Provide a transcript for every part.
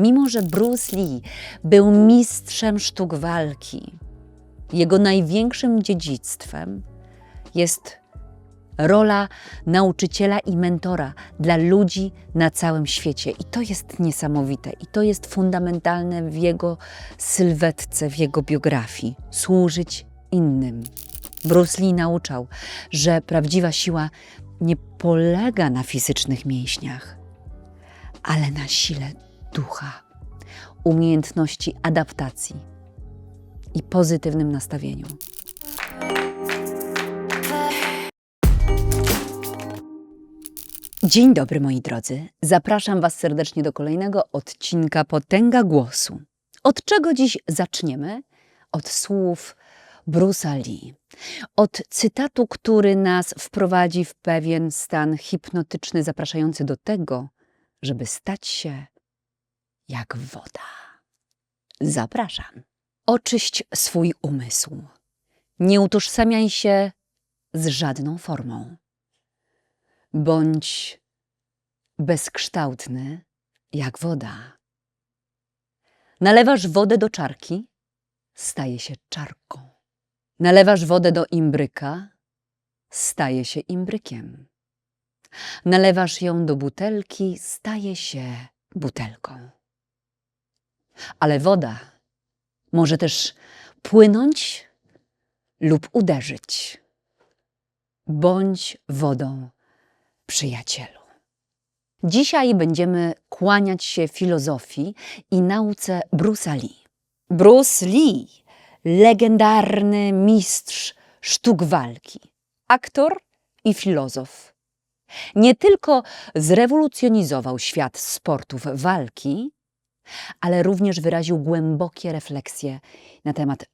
Mimo, że Bruce Lee był mistrzem sztuk walki, jego największym dziedzictwem jest rola nauczyciela i mentora dla ludzi na całym świecie. I to jest niesamowite, i to jest fundamentalne w jego sylwetce, w jego biografii służyć innym. Bruce Lee nauczał, że prawdziwa siła nie polega na fizycznych mięśniach, ale na sile ducha, umiejętności adaptacji i pozytywnym nastawieniu. Dzień dobry moi drodzy. Zapraszam Was serdecznie do kolejnego odcinka Potęga Głosu. Od czego dziś zaczniemy? Od słów Bruce'a Lee. Od cytatu, który nas wprowadzi w pewien stan hipnotyczny, zapraszający do tego, żeby stać się jak woda. Zapraszam. Oczyść swój umysł. Nie utożsamiaj się z żadną formą. Bądź bezkształtny jak woda. Nalewasz wodę do czarki, staje się czarką. Nalewasz wodę do imbryka, staje się imbrykiem. Nalewasz ją do butelki, staje się butelką. Ale woda może też płynąć lub uderzyć. Bądź wodą, przyjacielu. Dzisiaj będziemy kłaniać się filozofii i nauce Bruce'a Lee. Bruce Lee, legendarny mistrz sztuk walki, aktor i filozof. Nie tylko zrewolucjonizował świat sportów walki, ale również wyraził głębokie refleksje na temat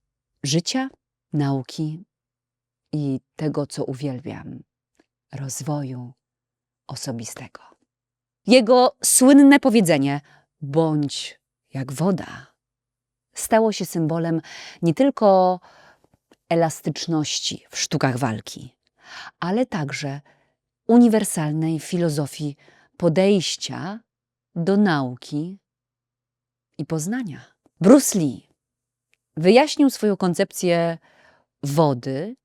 życia, nauki i tego, co uwielbiam rozwoju osobistego. Jego słynne powiedzenie bądź jak woda stało się symbolem nie tylko elastyczności w sztukach walki, ale także uniwersalnej filozofii podejścia do nauki i poznania. Bruce Lee wyjaśnił swoją koncepcję wody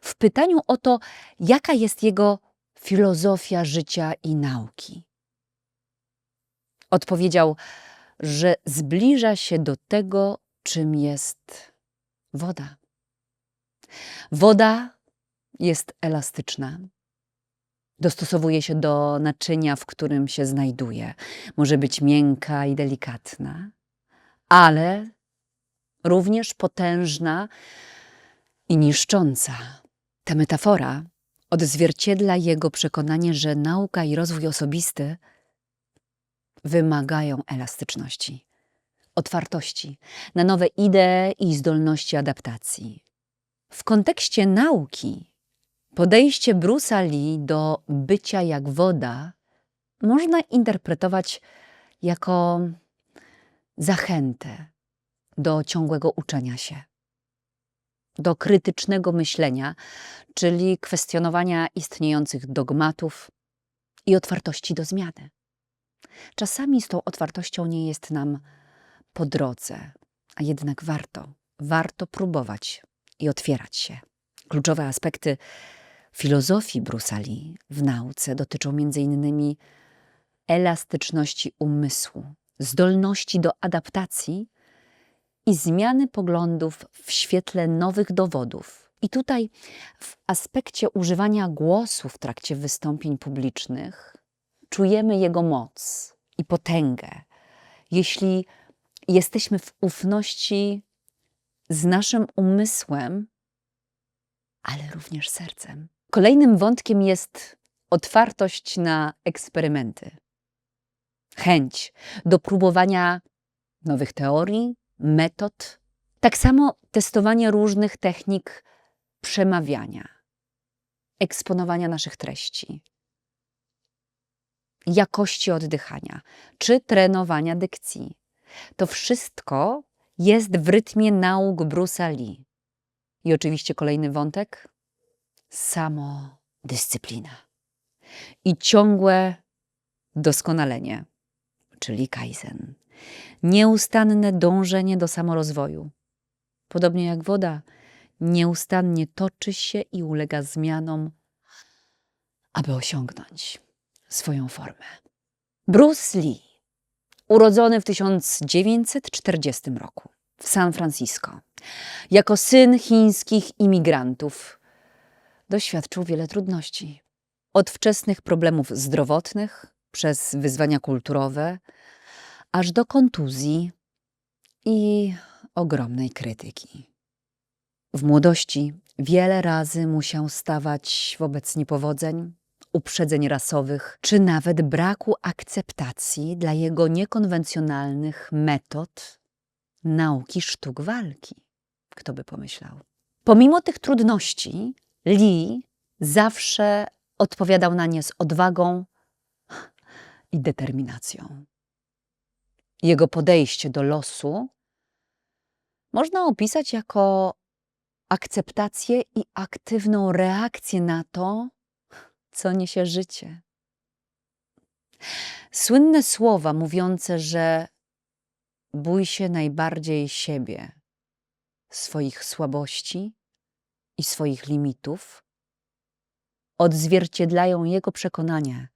w pytaniu o to, jaka jest jego filozofia życia i nauki. Odpowiedział, że zbliża się do tego, czym jest woda. Woda jest elastyczna. Dostosowuje się do naczynia, w którym się znajduje. Może być miękka i delikatna, ale również potężna i niszcząca. Ta metafora odzwierciedla jego przekonanie, że nauka i rozwój osobisty wymagają elastyczności, otwartości na nowe idee i zdolności adaptacji. W kontekście nauki podejście Bruce'a Lee do bycia jak woda można interpretować jako zachętę do ciągłego uczenia się, do krytycznego myślenia, czyli kwestionowania istniejących dogmatów i otwartości do zmiany. Czasami z tą otwartością nie jest nam po drodze, a jednak warto, warto próbować i otwierać się. Kluczowe aspekty filozofii Brusali w nauce dotyczą m.in. elastyczności umysłu, zdolności do adaptacji i zmiany poglądów w świetle nowych dowodów. I tutaj w aspekcie używania głosu w trakcie wystąpień publicznych czujemy jego moc i potęgę, jeśli jesteśmy w ufności z naszym umysłem, ale również sercem. Kolejnym wątkiem jest otwartość na eksperymenty, chęć do próbowania nowych teorii, metod, tak samo testowania różnych technik przemawiania, eksponowania naszych treści, jakości oddychania czy trenowania dykcji. To wszystko jest w rytmie nauk Bruce'a Lee. I oczywiście kolejny wątek samodyscyplina i ciągłe doskonalenie, czyli kaizen. Nieustanne dążenie do samorozwoju. Podobnie jak woda, nieustannie toczy się i ulega zmianom, aby osiągnąć swoją formę. Bruce Lee, urodzony w 1940 roku w San Francisco, jako syn chińskich imigrantów, doświadczył wiele trudności. Od wczesnych problemów zdrowotnych, przez wyzwania kulturowe, aż do kontuzji i ogromnej krytyki. W młodości wiele razy musiał stawać wobec niepowodzeń, uprzedzeń rasowych, czy nawet braku akceptacji dla jego niekonwencjonalnych metod nauki sztuk walki. Kto by pomyślał? Pomimo tych trudności, Lee zawsze odpowiadał na nie z odwagą i determinacją. Jego podejście do losu można opisać jako akceptację i aktywną reakcję na to, co niesie życie. Słynne słowa mówiące, że bój się najbardziej siebie, swoich słabości i swoich limitów, odzwierciedlają jego przekonanie,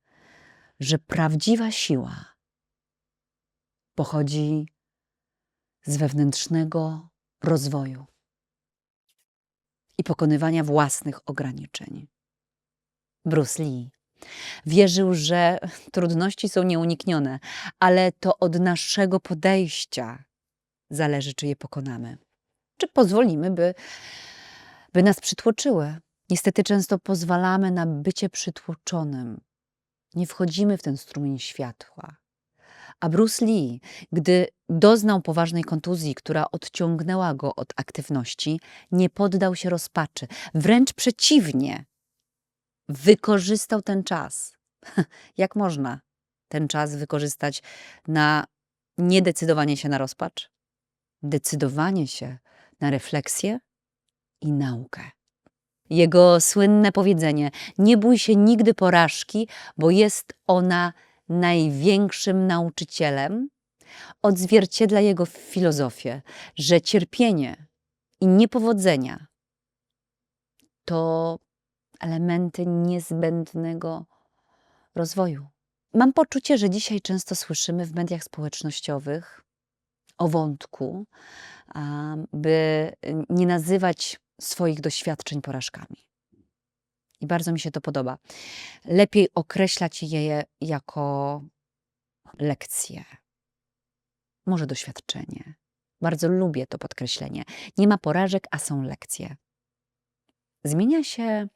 że prawdziwa siła pochodzi z wewnętrznego rozwoju i pokonywania własnych ograniczeń. Bruce Lee wierzył, że trudności są nieuniknione, ale to od naszego podejścia zależy, czy je pokonamy. Czy pozwolimy, by, by nas przytłoczyły. Niestety często pozwalamy na bycie przytłoczonym. Nie wchodzimy w ten strumień światła. A Bruce Lee, gdy doznał poważnej kontuzji, która odciągnęła go od aktywności, nie poddał się rozpaczy. Wręcz przeciwnie, wykorzystał ten czas. Jak można ten czas wykorzystać na niedecydowanie się na rozpacz? Decydowanie się na refleksję i naukę. Jego słynne powiedzenie: Nie bój się nigdy porażki, bo jest ona największym nauczycielem, odzwierciedla jego filozofię, że cierpienie i niepowodzenia to elementy niezbędnego rozwoju. Mam poczucie, że dzisiaj często słyszymy w mediach społecznościowych o wątku, by nie nazywać swoich doświadczeń porażkami. I bardzo mi się to podoba. Lepiej określać je jako lekcje, może doświadczenie. Bardzo lubię to podkreślenie. Nie ma porażek, a są lekcje. Zmienia się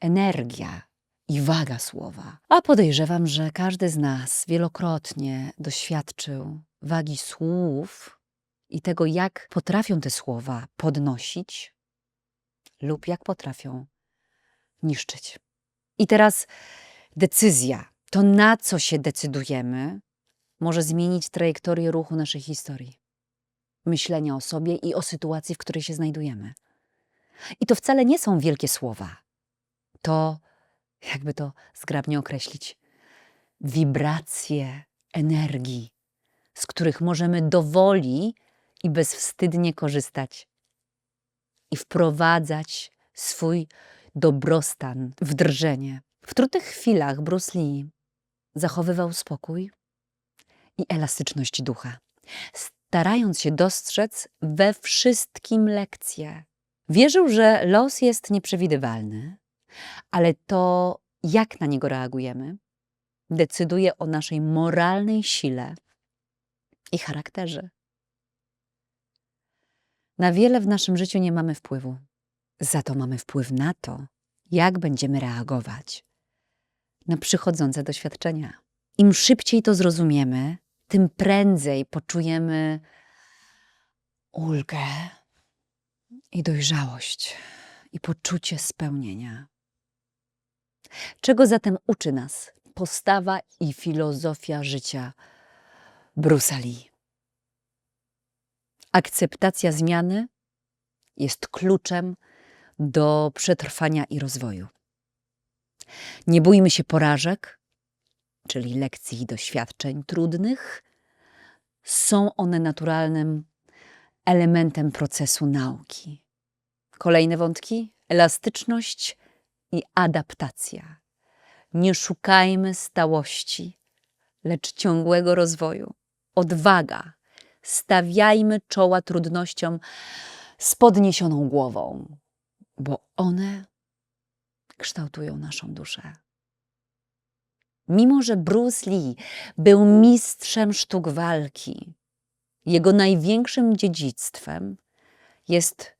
energia i waga słowa. A podejrzewam, że każdy z nas wielokrotnie doświadczył wagi słów i tego, jak potrafią te słowa podnosić lub jak potrafią niszczyć. I teraz decyzja, to na co się decydujemy, może zmienić trajektorię ruchu naszej historii, myślenia o sobie i o sytuacji, w której się znajdujemy. I to wcale nie są wielkie słowa. To, jakby to zgrabnie określić, wibracje energii, z których możemy dowoli i bezwstydnie korzystać i wprowadzać swój dobrostan w drżenie. W trudnych chwilach Bruce Lee zachowywał spokój i elastyczność ducha, starając się dostrzec we wszystkim lekcje. Wierzył, że los jest nieprzewidywalny, ale to, jak na niego reagujemy, decyduje o naszej moralnej sile i charakterze. Na wiele w naszym życiu nie mamy wpływu. Za to mamy wpływ na to, jak będziemy reagować na przychodzące doświadczenia. Im szybciej to zrozumiemy, tym prędzej poczujemy ulgę i dojrzałość i poczucie spełnienia. Czego zatem uczy nas postawa i filozofia życia Bruce'a Lee? Akceptacja zmiany jest kluczem do przetrwania i rozwoju. Nie bójmy się porażek, czyli lekcji i doświadczeń trudnych, są one naturalnym elementem procesu nauki. Kolejne wątki: elastyczność i adaptacja. Nie szukajmy stałości, lecz ciągłego rozwoju. Odwaga. Stawiajmy czoła trudnościom z podniesioną głową, bo one kształtują naszą duszę. Mimo, że Bruce Lee był mistrzem sztuk walki, jego największym dziedzictwem jest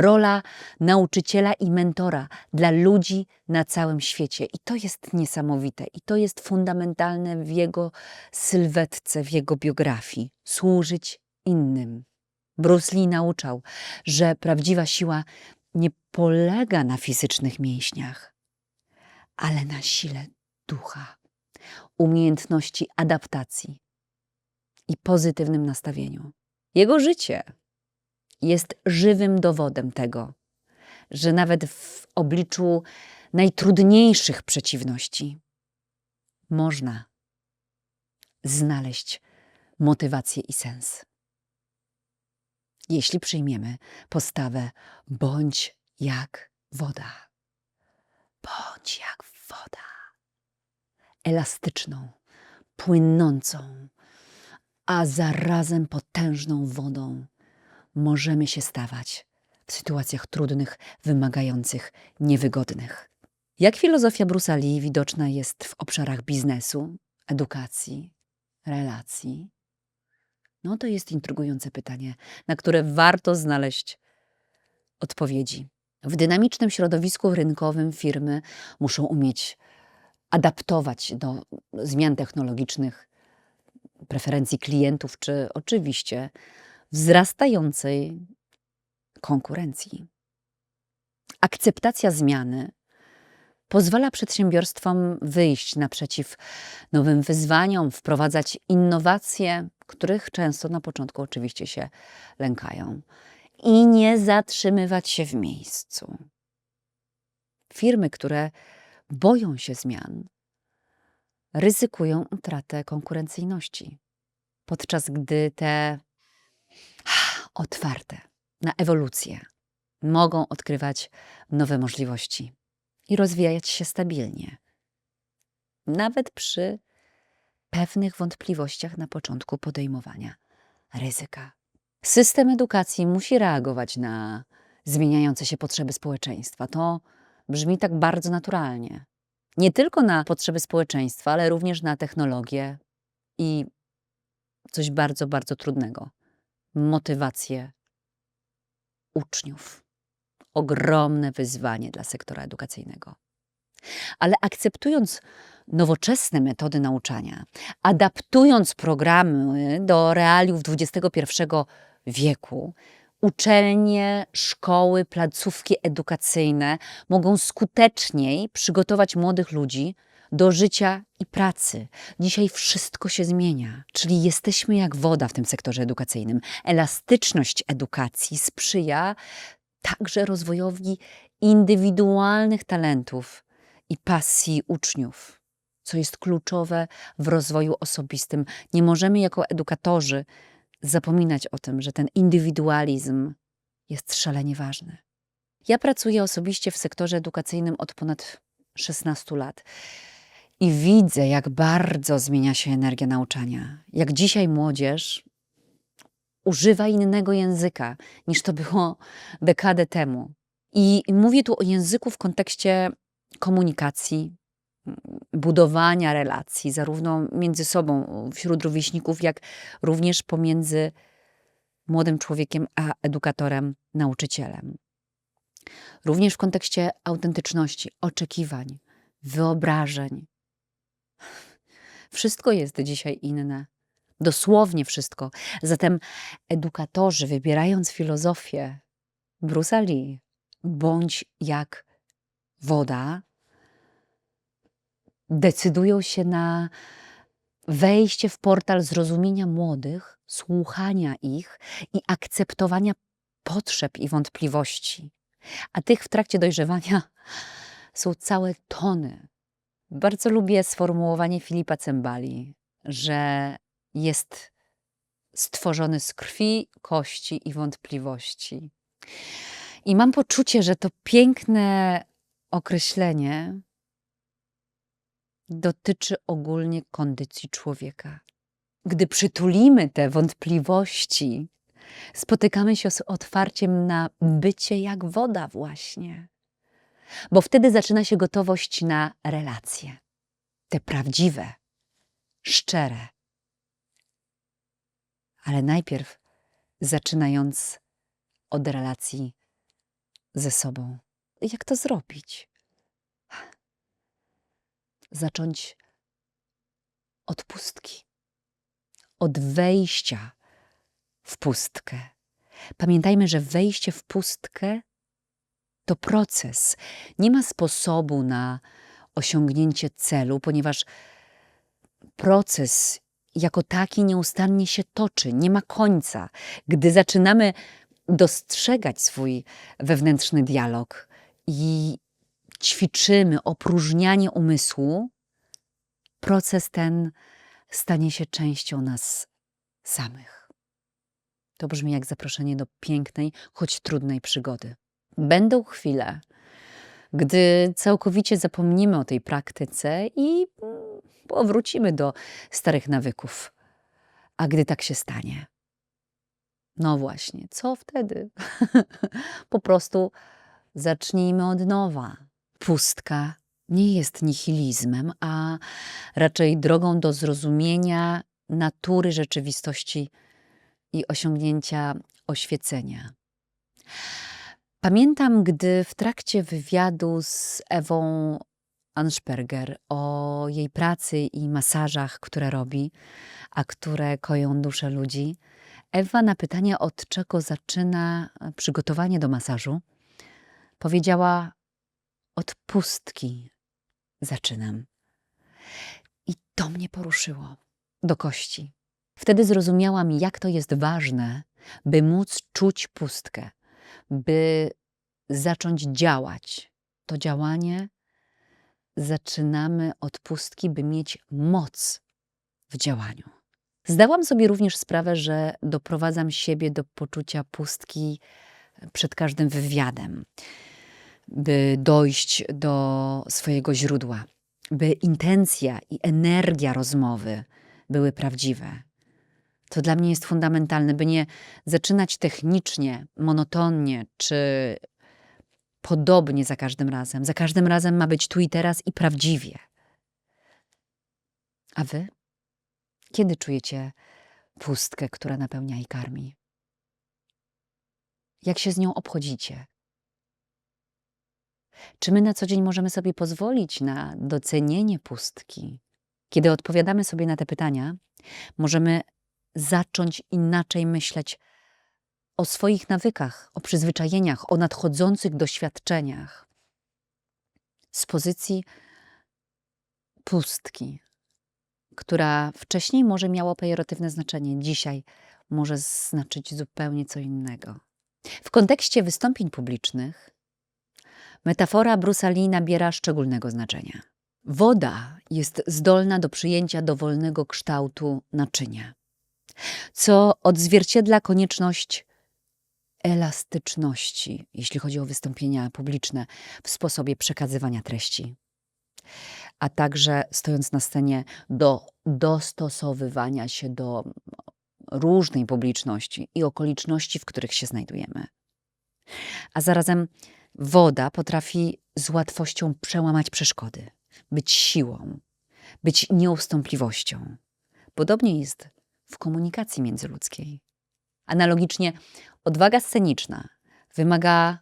rola nauczyciela i mentora dla ludzi na całym świecie. I to jest niesamowite, i to jest fundamentalne w jego sylwetce, w jego biografii służyć innym. Bruce Lee nauczał, że prawdziwa siła nie polega na fizycznych mięśniach, ale na sile ducha, umiejętności adaptacji i pozytywnym nastawieniu. Jego życie jest żywym dowodem tego, że nawet w obliczu najtrudniejszych przeciwności można znaleźć motywację i sens. Jeśli przyjmiemy postawę bądź jak woda, bądź jak woda, elastyczną, płynącą, a zarazem potężną wodą, możemy się stawać w sytuacjach trudnych, wymagających, niewygodnych. Jak filozofia Bruce'a Lee widoczna jest w obszarach biznesu, edukacji, relacji? No to jest intrygujące pytanie, na które warto znaleźć odpowiedzi. W dynamicznym środowisku rynkowym firmy muszą umieć adaptować do zmian technologicznych, preferencji klientów, czy oczywiście wzrastającej konkurencji. Akceptacja zmiany pozwala przedsiębiorstwom wyjść naprzeciw nowym wyzwaniom, wprowadzać innowacje, których często na początku oczywiście się lękają, i nie zatrzymywać się w miejscu. Firmy, które boją się zmian, ryzykują utratę konkurencyjności, podczas gdy te otwarte na ewolucję mogą odkrywać nowe możliwości i rozwijać się stabilnie, nawet przy pewnych wątpliwościach na początku podejmowania ryzyka. System edukacji musi reagować na zmieniające się potrzeby społeczeństwa. To brzmi tak bardzo naturalnie. Nie tylko na potrzeby społeczeństwa, ale również na technologię i coś bardzo, bardzo trudnego motywację uczniów. Ogromne wyzwanie dla sektora edukacyjnego. Ale akceptując nowoczesne metody nauczania, adaptując programy do realiów XXI wieku, uczelnie, szkoły, placówki edukacyjne mogą skuteczniej przygotować młodych ludzi do życia i pracy. Dzisiaj wszystko się zmienia, czyli jesteśmy jak woda w tym sektorze edukacyjnym. Elastyczność edukacji sprzyja także rozwojowi indywidualnych talentów i pasji uczniów, co jest kluczowe w rozwoju osobistym. Nie możemy jako edukatorzy zapominać o tym, że ten indywidualizm jest szalenie ważny. Ja pracuję osobiście w sektorze edukacyjnym od ponad 16 lat. I widzę, jak bardzo zmienia się energia nauczania. Jak dzisiaj młodzież używa innego języka niż to było dekadę temu. I mówię tu o języku w kontekście komunikacji, budowania relacji, zarówno między sobą, wśród rówieśników, jak również pomiędzy młodym człowiekiem a edukatorem, nauczycielem. Również w kontekście autentyczności, oczekiwań, wyobrażeń, wszystko jest dzisiaj inne. Dosłownie wszystko. Zatem edukatorzy, wybierając filozofię Bruce'a Lee, bądź jak woda, decydują się na wejście w portal zrozumienia młodych, słuchania ich i akceptowania potrzeb i wątpliwości. A tych w trakcie dojrzewania są całe tony. Bardzo lubię sformułowanie Filipa Cembali, że jest stworzony z krwi, kości i wątpliwości. I mam poczucie, że to piękne określenie dotyczy ogólnie kondycji człowieka. Gdy przytulimy te wątpliwości, spotykamy się z otwarciem na bycie jak woda, właśnie. Bo wtedy zaczyna się gotowość na relacje. Te prawdziwe, szczere. Ale najpierw zaczynając od relacji ze sobą. Jak to zrobić? Zacząć od pustki, od wejścia w pustkę. Pamiętajmy, że wejście w pustkę to proces. Nie ma sposobu na osiągnięcie celu, ponieważ proces jako taki nieustannie się toczy, nie ma końca. Gdy zaczynamy dostrzegać swój wewnętrzny dialog i ćwiczymy opróżnianie umysłu, proces ten stanie się częścią nas samych. To brzmi jak zaproszenie do pięknej, choć trudnej przygody. Będą chwile, gdy całkowicie zapomnimy o tej praktyce i powrócimy do starych nawyków. A gdy tak się stanie, no właśnie, co wtedy? po prostu zacznijmy od nowa. Pustka nie jest nihilizmem, a raczej drogą do zrozumienia natury rzeczywistości i osiągnięcia oświecenia. Pamiętam, gdy w trakcie wywiadu z Ewą Ansperger o jej pracy i masażach, które robi, a które koją duszę ludzi, Ewa na pytanie, od czego zaczyna e, przygotowanie do masażu, powiedziała: Od pustki zaczynam. I to mnie poruszyło do kości. Wtedy zrozumiałam, jak to jest ważne, by móc czuć pustkę, by zacząć działać. To działanie zaczynamy od pustki, by mieć moc w działaniu. Zdałam sobie również sprawę, że doprowadzam siebie do poczucia pustki przed każdym wywiadem, by dojść do swojego źródła, by intencja i energia rozmowy były prawdziwe. To dla mnie jest fundamentalne, by nie zaczynać technicznie, monotonnie czy podobnie za każdym razem. Za każdym razem ma być tu i teraz i prawdziwie. A wy? Kiedy czujecie pustkę, która napełnia i karmi? Jak się z nią obchodzicie? Czy my na co dzień możemy sobie pozwolić na docenienie pustki? Kiedy odpowiadamy sobie na te pytania, możemy zacząć inaczej myśleć o swoich nawykach, o przyzwyczajeniach, o nadchodzących doświadczeniach z pozycji pustki, która wcześniej może miała pejoratywne znaczenie, dzisiaj może znaczyć zupełnie co innego. W kontekście wystąpień publicznych metafora Bruce'a Lee nabiera szczególnego znaczenia. Woda jest zdolna do przyjęcia dowolnego kształtu naczynia, co odzwierciedla konieczność elastyczności, jeśli chodzi o wystąpienia publiczne w sposobie przekazywania treści a także stojąc na scenie do dostosowywania się do różnej publiczności i okoliczności, w których się znajdujemy. A zarazem woda potrafi z łatwością przełamać przeszkody, być siłą, być nieustępliwością. Podobnie jest w komunikacji międzyludzkiej. Analogicznie odwaga sceniczna wymaga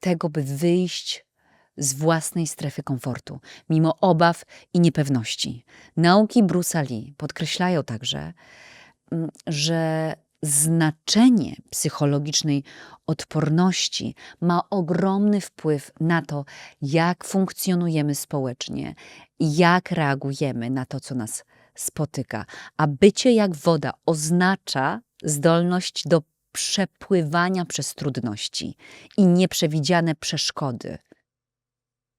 tego, by wyjść z własnej strefy komfortu, mimo obaw i niepewności. Nauki Bruce'a Lee podkreślają także, mm, że znaczenie psychologicznej odporności ma ogromny wpływ na to, jak funkcjonujemy społecznie jak reagujemy na to, co nas spotyka. A bycie jak woda oznacza zdolność do przepływania przez trudności i nieprzewidziane przeszkody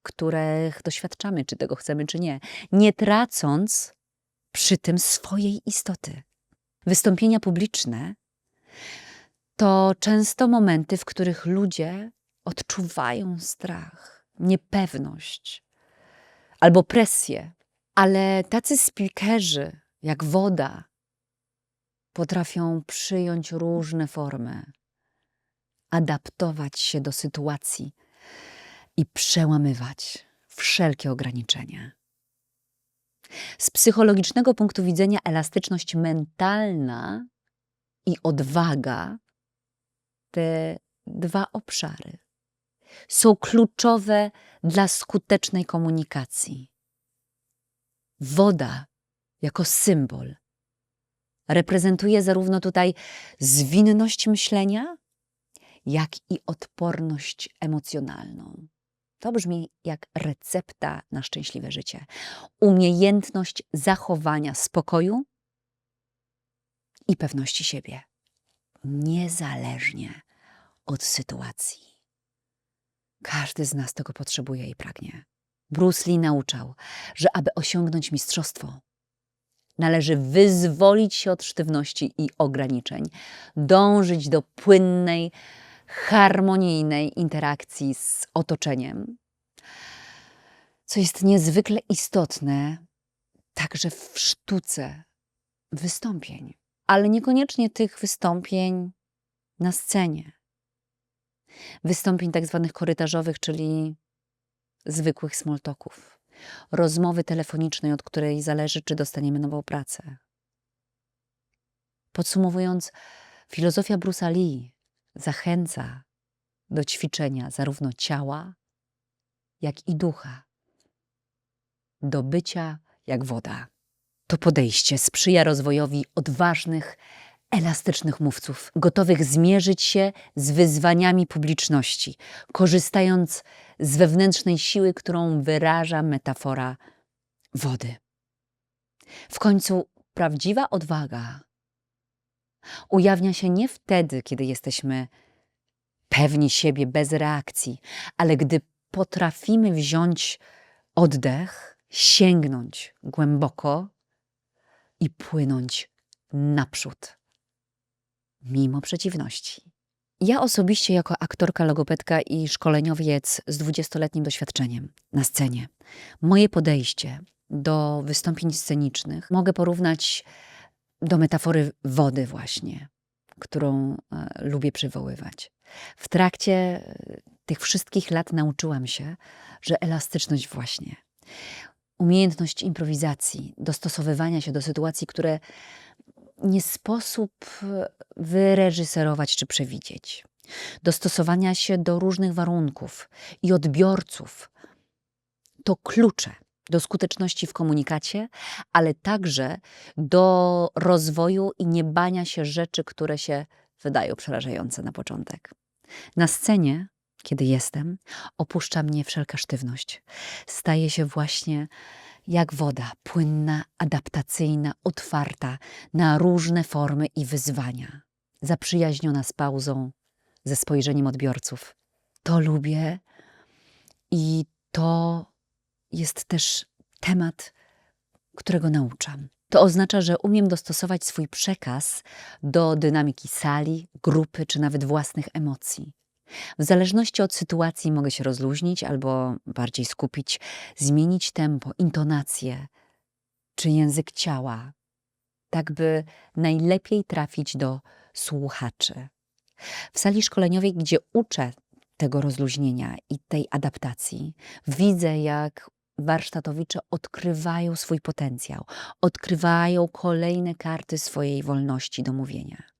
których doświadczamy, czy tego chcemy, czy nie, nie tracąc przy tym swojej istoty. Wystąpienia publiczne to często momenty, w których ludzie odczuwają strach, niepewność albo presję, ale tacy speakerzy jak woda potrafią przyjąć różne formy, adaptować się do sytuacji i przełamywać wszelkie ograniczenia. Z psychologicznego punktu widzenia elastyczność mentalna i odwaga te dwa obszary są kluczowe dla skutecznej komunikacji. Woda jako symbol reprezentuje zarówno tutaj zwinność myślenia, jak i odporność emocjonalną. To brzmi jak recepta na szczęśliwe życie. Umiejętność zachowania spokoju i pewności siebie, niezależnie od sytuacji. Każdy z nas tego potrzebuje i pragnie. Bruce Lee nauczał, że aby osiągnąć mistrzostwo, należy wyzwolić się od sztywności i ograniczeń, dążyć do płynnej, harmonijnej interakcji z otoczeniem, co jest niezwykle istotne także w sztuce wystąpień, ale niekoniecznie tych wystąpień na scenie. Wystąpień tak zwanych korytarzowych, czyli zwykłych smoltoków, rozmowy telefonicznej, od której zależy, czy dostaniemy nową pracę. Podsumowując, filozofia Bruce'a Lee zachęca do ćwiczenia zarówno ciała, jak i ducha, do bycia jak woda. To podejście sprzyja rozwojowi odważnych, elastycznych mówców, gotowych zmierzyć się z wyzwaniami publiczności, korzystając z wewnętrznej siły, którą wyraża metafora wody. W końcu prawdziwa odwaga ujawnia się nie wtedy, kiedy jesteśmy pewni siebie bez reakcji, ale gdy potrafimy wziąć oddech, sięgnąć głęboko i płynąć naprzód, mimo przeciwności. Ja osobiście, jako aktorka, logopedka i szkoleniowiec z 20-letnim doświadczeniem na scenie, moje podejście do wystąpień scenicznych mogę porównać do metafory wody, właśnie, którą e, lubię przywoływać. W trakcie e, tych wszystkich lat nauczyłam się, że elastyczność właśnie, umiejętność improwizacji, dostosowywania się do sytuacji, które nie sposób e, wyreżyserować czy przewidzieć. Dostosowania się do różnych warunków i odbiorców to klucze do skuteczności w komunikacie, ale także do rozwoju i nie bania się rzeczy, które się wydają przerażające na początek. Na scenie, kiedy jestem, opuszcza mnie wszelka sztywność. Staje się właśnie jak woda, płynna, adaptacyjna, otwarta na różne formy i wyzwania, zaprzyjaźniona z pauzą, ze spojrzeniem odbiorców. To lubię i to jest też temat, którego nauczam. To oznacza, że umiem dostosować swój przekaz do dynamiki sali, grupy czy nawet własnych emocji. W zależności od sytuacji mogę się rozluźnić albo bardziej skupić, zmienić tempo, intonację czy język ciała, tak by najlepiej trafić do słuchaczy. W sali szkoleniowej, gdzie uczę tego rozluźnienia i tej adaptacji, widzę, jak warsztatowicze odkrywają swój potencjał, odkrywają kolejne karty swojej wolności do mówienia.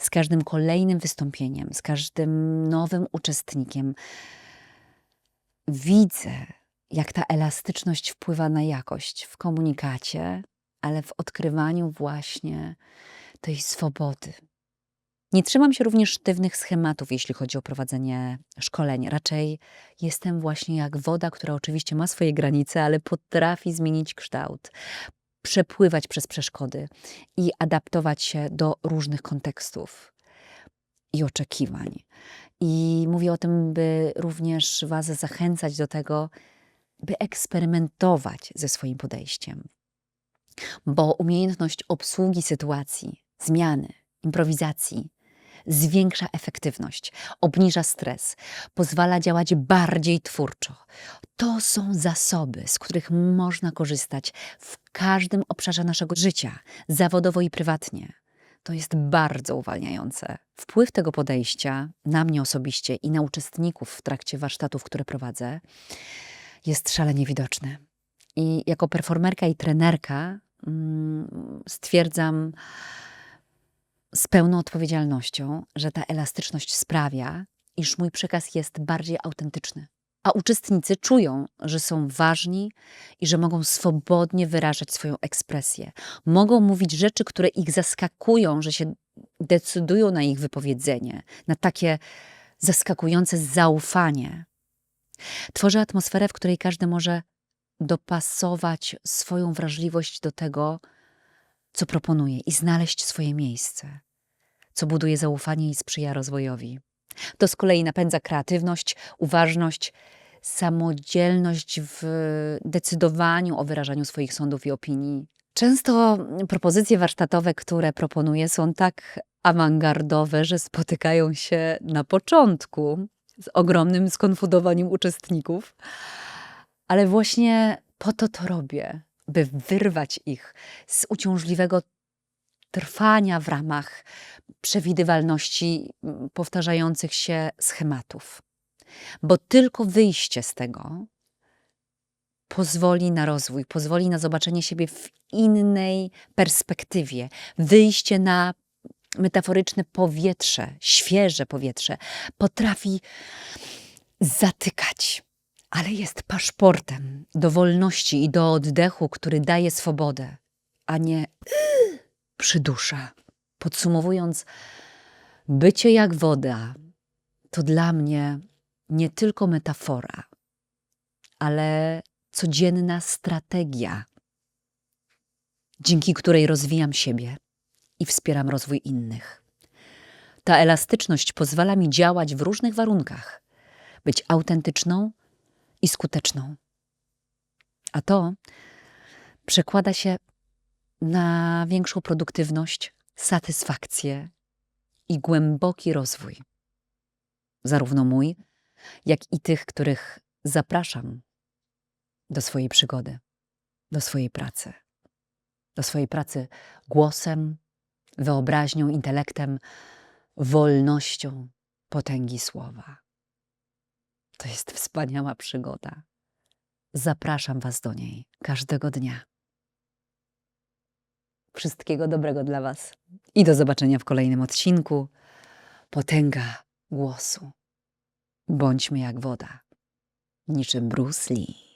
Z każdym kolejnym wystąpieniem, z każdym nowym uczestnikiem. Widzę, jak ta elastyczność wpływa na jakość w komunikacie, ale w odkrywaniu właśnie tej swobody, nie trzymam się również sztywnych schematów, jeśli chodzi o prowadzenie szkoleń. Raczej jestem właśnie jak woda, która oczywiście ma swoje granice, ale potrafi zmienić kształt, przepływać przez przeszkody i adaptować się do różnych kontekstów i oczekiwań. I mówię o tym, by również Was zachęcać do tego, by eksperymentować ze swoim podejściem. bo umiejętność obsługi sytuacji, zmiany, improwizacji zwiększa efektywność, obniża stres, pozwala działać bardziej twórczo. To są zasoby, z których można korzystać w każdym obszarze naszego życia, zawodowo i prywatnie. To jest bardzo uwalniające. Wpływ tego podejścia na mnie osobiście i na uczestników w trakcie warsztatów, które prowadzę, jest szalenie widoczny. I jako performerka i trenerka mm, stwierdzam z pełną odpowiedzialnością, że ta elastyczność sprawia, iż mój przekaz jest bardziej autentyczny. A uczestnicy czują, że są ważni i że mogą swobodnie wyrażać swoją ekspresję. Mogą mówić rzeczy, które ich zaskakują, że się decydują na ich wypowiedzenie, na takie zaskakujące zaufanie. Tworzę atmosferę, w której każdy może dopasować swoją wrażliwość do tego, co proponuje i znaleźć swoje miejsce, co buduje zaufanie i sprzyja rozwojowi. To z kolei napędza kreatywność, uważność, samodzielność w decydowaniu o wyrażaniu swoich sądów i opinii. Często propozycje warsztatowe, które proponuję, są tak awangardowe, że spotykają się na początku z ogromnym skonfudowaniem uczestników, ale właśnie po to to robię, by wyrwać ich z uciążliwego trwania w ramach przewidywalności mm, powtarzających się schematów. Bo tylko wyjście z tego pozwoli na rozwój, pozwoli na zobaczenie siebie w innej perspektywie, wyjście na metaforyczne powietrze, świeże powietrze, potrafi zatykać, ale jest paszportem do wolności i do oddechu, który daje swobodę, a nie przydusza. Podsumowując, bycie jak woda to dla mnie nie tylko metafora, ale codzienna strategia, dzięki której rozwijam siebie i wspieram rozwój innych. Ta elastyczność pozwala mi działać w różnych warunkach, być autentyczną i skuteczną. A to przekłada się na większą produktywność, satysfakcję i głęboki rozwój. Zarówno mój, jak i tych, których zapraszam do swojej przygody, do swojej pracy. Do swojej pracy głosem, wyobraźnią, intelektem, wolnością potęgi słowa. To jest wspaniała przygoda. Zapraszam Was do niej każdego dnia. Wszystkiego dobrego dla Was i do zobaczenia w kolejnym odcinku. Potęga głosu. Bądźmy jak woda, niczym Bruce Lee.